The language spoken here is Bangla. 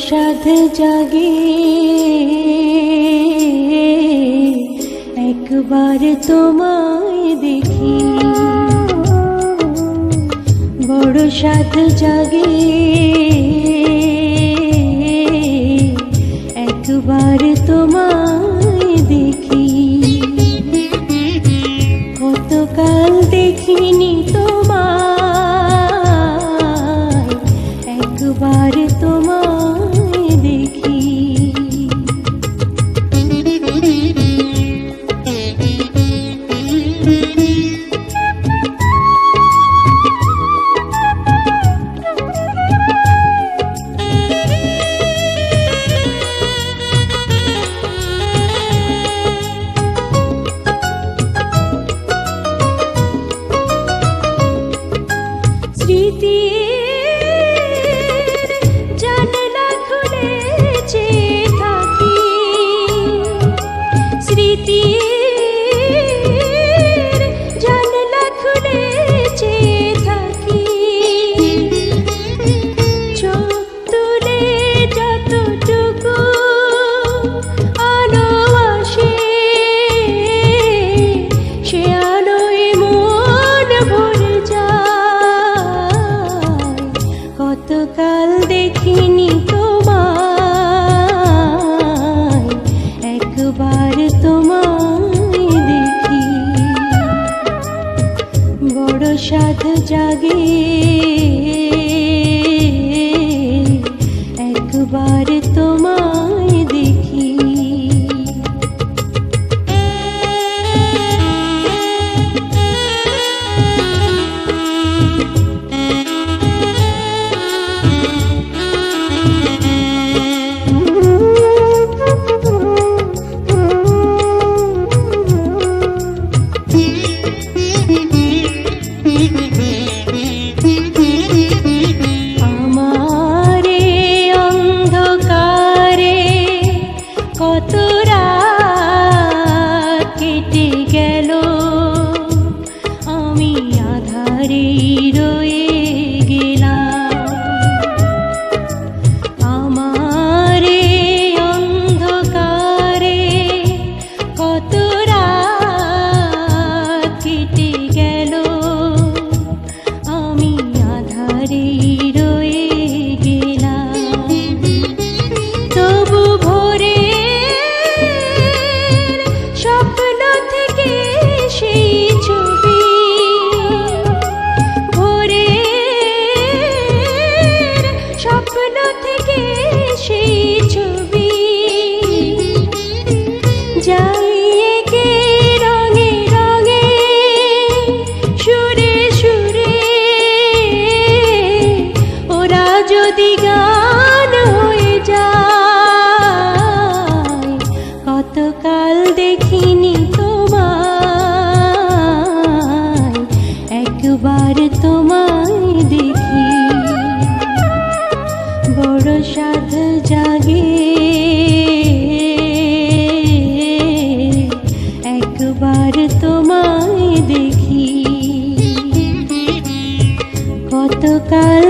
সাধ জাগে একবার তোমায় দেখি বড় সাধ জাগে একবার তোমায় বড় সাধ জাগে। একবার তোমার she জাগে। একবার তোমায় দেখি। কতকাল